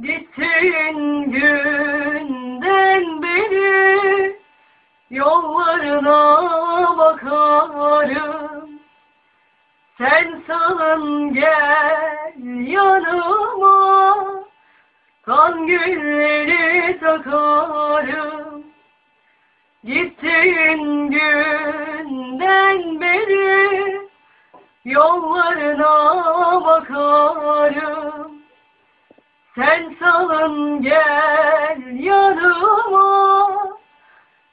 Gittiğin günden beri yollarına bakarım. Sen salın gel yanıma, kan gülleri takarım. Gittiğin günden beri yollarına bakarım. Sen salın gel yanıma,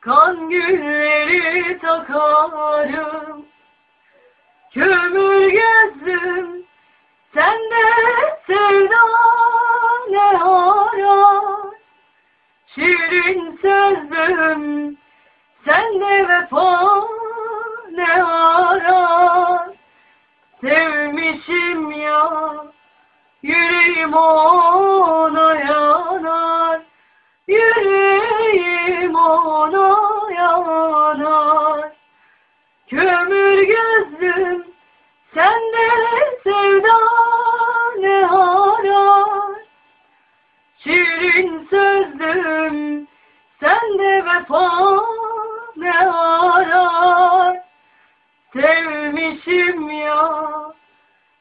kan gülleri takarım. Kömür gözlüm, sende sevda ne arar? Şirin sözlüm, sende vefa ne arar? Sevmişim ya, yüreğim ona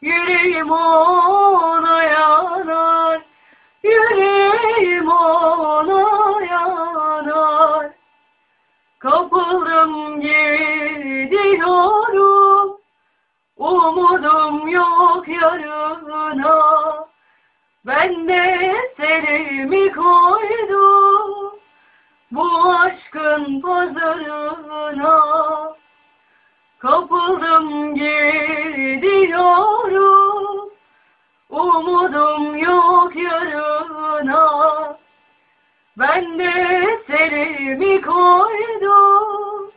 yüreğim ona yanar. Yüreğim ona yanar. Kapıldım gidiyorum, umudum yok yarına. Ben de seni mi koydum, bu aşkın pazarına. Umudum yok yarına. Ben de seni mi koydum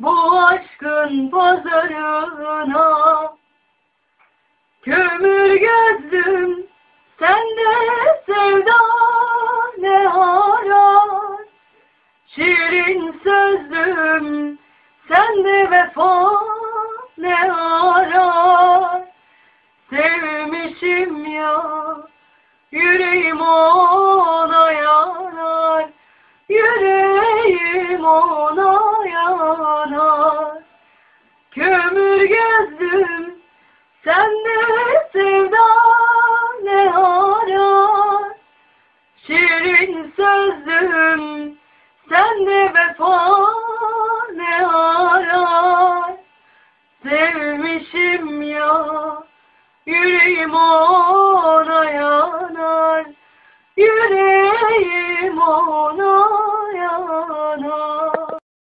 bu aşkın pazarına? Kömür gözlüm sende sevda ne arar? Şirin sözlüm sende vefa ne arar? Gözlüm sende sevda ne arar? Şirin sözlüm sende vefa ne arar? Sevmişim ya yüreğim ona yanar. Yüreğim